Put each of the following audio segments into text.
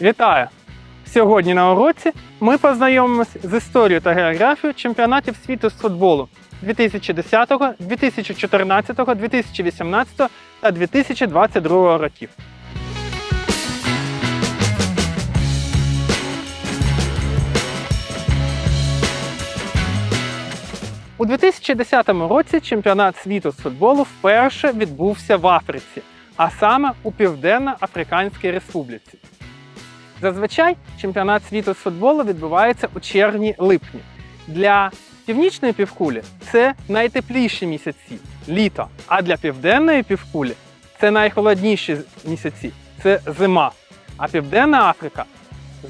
Вітаю! Сьогодні на уроці ми познайомимося з історією та географією чемпіонатів світу з футболу 2010, 2014, 2018 та 2022 років. У 2010 році чемпіонат світу з футболу вперше відбувся в Африці, а саме у Південно-Африканській Республіці. Зазвичай чемпіонат світу з футболу відбувається у червні-липні. Для північної півкулі це найтепліші місяці літо, а для південної півкулі це найхолодніші місяці це зима. А Південна Африка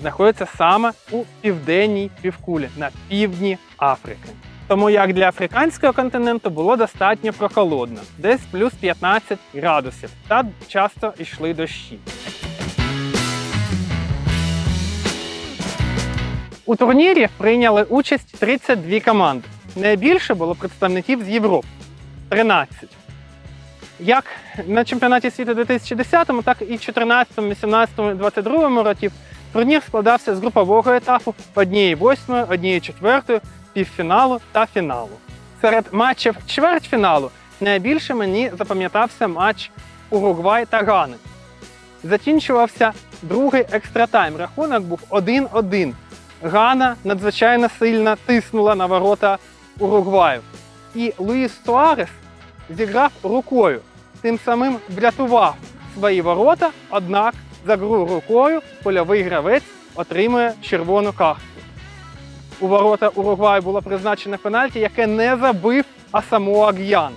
знаходиться саме у південній півкулі на півдні Африки. Тому як для африканського континенту було достатньо прохолодно, десь плюс 15 градусів, та часто йшли дощі. У турнірі прийняли участь 32 команди. Найбільше було представників з Європи 13. Як на чемпіонаті світу 2010, так і 2014, 18, 22 років турнір складався з групового етапу однієї восьмої, однієї четвертої, півфіналу та фіналу. Серед матчів чвертьфіналу найбільше мені запам'ятався матч Уругвай та Гани. Закінчувався другий екстратайм. Рахунок був 1-1. Гана надзвичайно сильно тиснула на ворота Уругваю. І Луїс Суарес зіграв рукою, тим самим врятував свої ворота, однак за гру рукою польовий гравець отримує червону картку. У ворота Уругваю було призначено пенальті, яке не забив Асамоа Г'ян.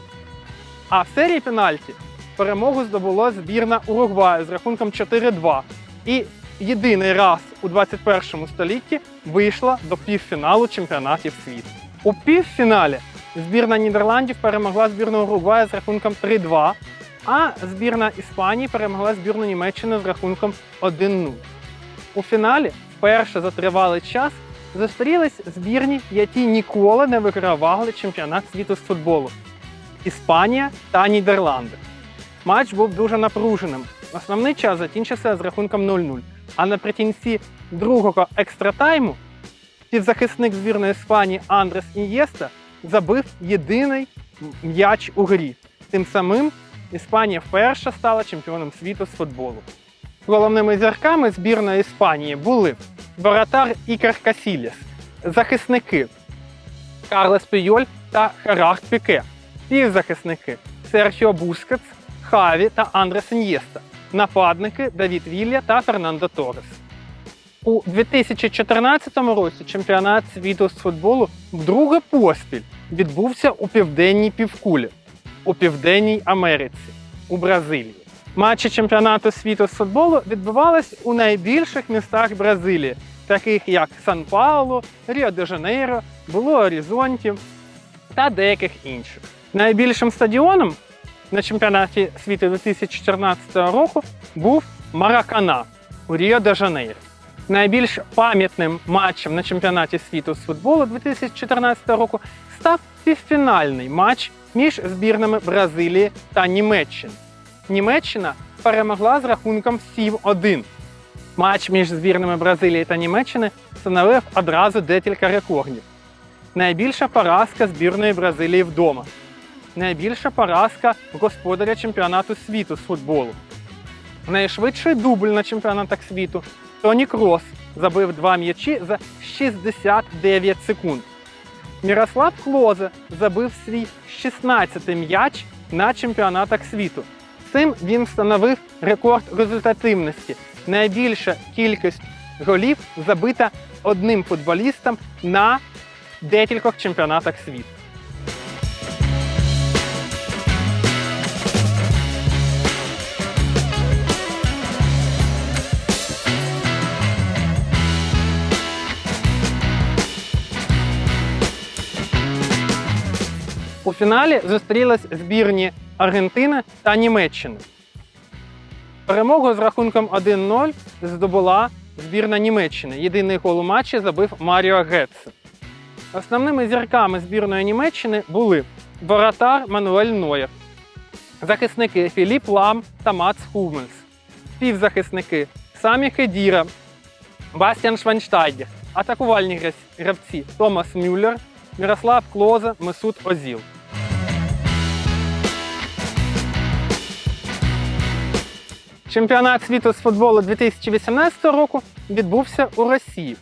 А в серії пенальті перемогу здобуло збірна Уругваю з рахунком 4-2. І єдиний раз у 21 столітті вийшла до півфіналу чемпіонатів світу. У півфіналі збірна Нідерландів перемогла збірну Уругваю з рахунком 3-2, а збірна Іспанії перемогла збірну Німеччини з рахунком 1-0. У фіналі вперше за тривалий час зустрілись збірні, які ніколи не вигравали чемпіонат світу з футболу Іспанія та Нідерланди. Матч був дуже напруженим. Основний час закінчився з рахунком 0-0. А наприкінці другого екстратайму півзахисник збірної Іспанії Андрес Ін'єста забив єдиний м'яч у грі. Тим самим Іспанія вперше стала чемпіоном світу з футболу. Головними зірками збірної Іспанії були воротар Ікар Касіліс, захисники Карлес Пійоль та Херард Піке, півзахисники Серхіо Бускетс, Хаві та Андрес Ін'єста, нападники Давід Вілля та Фернандо Торес. У 2014 році чемпіонат світу з футболу вдруге поспіль відбувся у південній півкулі, у Південній Америці, у Бразилії. Матчі чемпіонату світу з футболу відбувались у найбільших містах Бразилії, таких як Сан-Паулу, Ріо-де-Жанейро, Белу-Орізонті та деяких інших. Найбільшим стадіоном на чемпіонаті світу 2014 року був Маракана у Ріо-де-Жанейро. Найбільш пам'ятним матчем на чемпіонаті світу з футболу 2014 року став півфінальний матч між збірнами Бразилії та Німеччини. Німеччина перемогла з рахунком 7-1. Матч між збірними Бразилії та Німеччини встановив одразу декілька рекордів. Найбільша поразка збірної Бразилії вдома. Найбільша поразка господаря чемпіонату світу з футболу. Найшвидший дубль на чемпіонатах світу Тоні Крос забив два м'ячі за 69 секунд. Мірослав Клозе забив свій 16-й м'яч на чемпіонатах світу. Цим він встановив рекорд результативності. Найбільша кількість голів забита одним футболістом на декількох чемпіонатах світу. У фіналі зустрілись збірні Аргентини та Німеччини. Перемогу з рахунком 1-0 здобула збірна Німеччини. Єдиний гол у матчі забив Маріо Гетце. Основними зірками збірної Німеччини були воротар Мануель Нойер, захисники Філіп Лам та Мац Хумельс, півзахисники Самі Хедіра, Бастіан Швайнштайгер, атакувальні гравці Томас Мюллер, Мірослав Клозе, Месут Озіл. Чемпіонат світу з футболу 2018 року відбувся у Росії.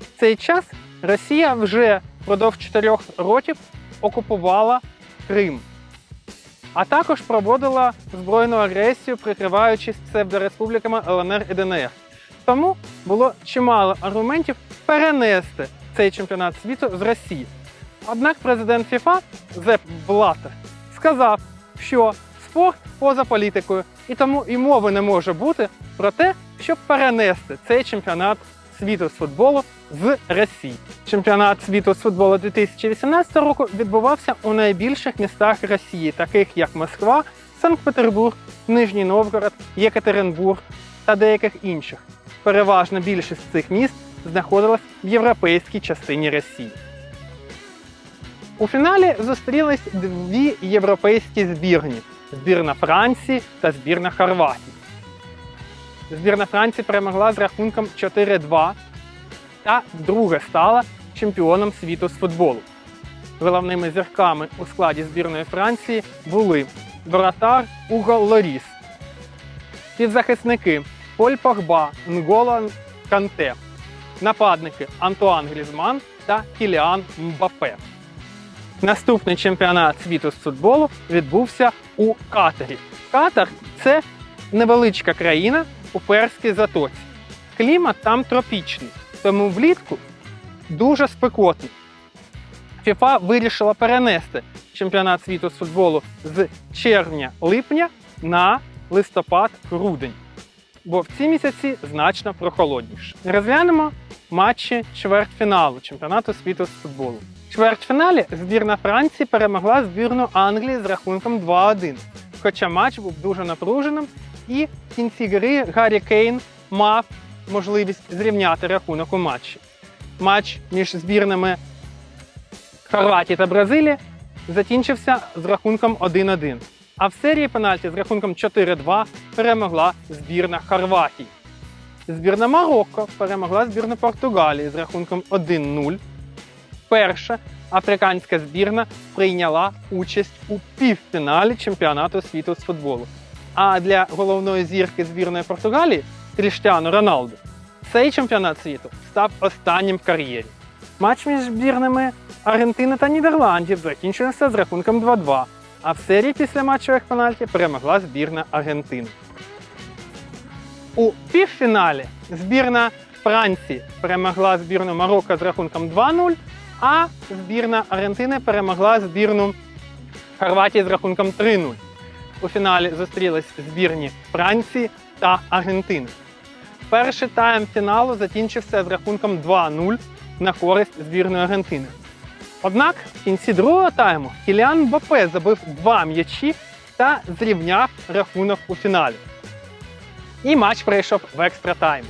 В цей час Росія вже впродовж чотирьох років окупувала Крим, а також проводила збройну агресію, прикриваючись псевдореспубліками ЛНР і ДНР. Тому було чимало аргументів перенести цей чемпіонат світу з Росії. Однак президент ФІФА Зеп Блатер сказав, що спорт поза політикою, і тому і мови не може бути про те, щоб перенести цей чемпіонат світу з футболу з Росії. Чемпіонат світу з футболу 2018 року відбувався у найбільших містах Росії, таких як Москва, Санкт-Петербург, Нижній Новгород, Єкатеринбург та деяких інших. Переважна більшість цих міст знаходилась в європейській частині Росії. У фіналі зустрілись дві європейські збірні: збірна Франції та збірна Хорватії. Збірна Франції перемогла з рахунком 4-2 та вдруге стала чемпіоном світу з футболу. Головними зірками у складі збірної Франції були воротар Уго Лоріс, півзахисники Поль Погба, Нголо Канте, нападники Антуан Грізман та Кіліан Мбапе. Наступний чемпіонат світу з футболу відбувся у Катарі. Катар це невеличка країна у Перській затоці. Клімат там тропічний, тому влітку дуже спекотний. ФІФА вирішила перенести чемпіонат світу з футболу з червня-липня на листопад-грудень, бо в ці місяці значно прохолодніше. Розглянемо матчі чвертьфіналу чемпіонату світу з футболу. Чвертьфіналі збірна Франції перемогла збірну Англії з рахунком 2-1. Хоча матч був дуже напруженим, і в кінці гри Гаррі Кейн мав можливість зрівняти рахунок у матчі. Матч між збірними Хорватії та Бразилії закінчився з рахунком 1-1. А в серії пенальті з рахунком 4-2 перемогла збірна Хорватії. Збірна Марокко перемогла збірну Португалії з рахунком 1-0. Перша африканська збірна прийняла участь у півфіналі чемпіонату світу з футболу. А для головної зірки збірної Португалії Кріштіану Роналду цей чемпіонат світу став останнім в кар'єрі. Матч між збірними Аргентини та Нідерландів закінчився з рахунком 2-2, а в серії після матчових пенальті перемогла збірна Аргентини. У півфіналі збірна Франції перемогла збірну Марокко з рахунком 2-0, а збірна Аргентини перемогла збірну Хорватії з рахунком 3-0. У фіналі зустрілись збірні Франції та Аргентини. Перший тайм фіналу закінчився з рахунком 2-0 на користь збірної Аргентини. Однак в кінці другого тайму Кіліан Мбапе забив два м'ячі та зрівняв рахунок у фіналі. І матч прийшов в екстра тайм.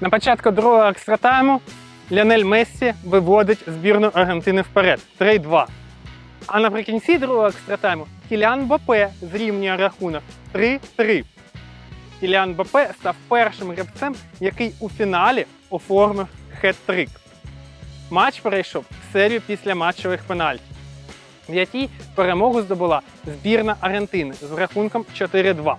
На початку другого екстратайму Ліонель Мессі виводить збірну Аргентини вперед 3-2. А наприкінці другого екстратайму Кіліан Бапе зрівнює рахунок 3-3. Кіліан Бапе став першим гравцем, який у фіналі оформив хет-трик. Матч перейшов в серію після матчових пенальтів, в якій перемогу здобула збірна Аргентини з рахунком 4-2.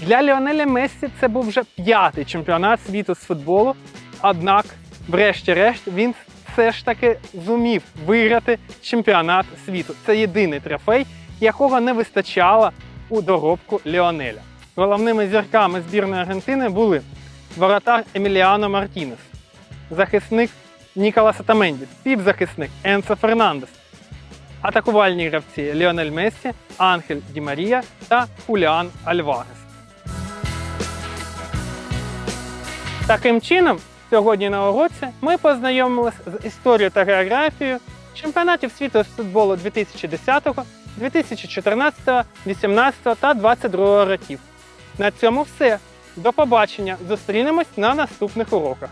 Для Ліонеля Мессі це був вже п'ятий чемпіонат світу з футболу. Однак, врешті-решт, він все ж таки зумів виграти чемпіонат світу. Це єдиний трофей, якого не вистачало у доробку Ліонеля. Головними зірками збірної Аргентини були воротар Еміліано Мартінес, захисник Ніколас Атаменді, півзахисник Енсо Фернандес, атакувальні гравці Ліонель Мессі, Анхель Ді Марія та Хуліан Альварес. Таким чином, сьогодні на уроці ми познайомилися з історією та географією чемпіонатів світу з футболу 2010, 2014, 2018 та 2022 років. На цьому все. До побачення. Зустрінемось на наступних уроках.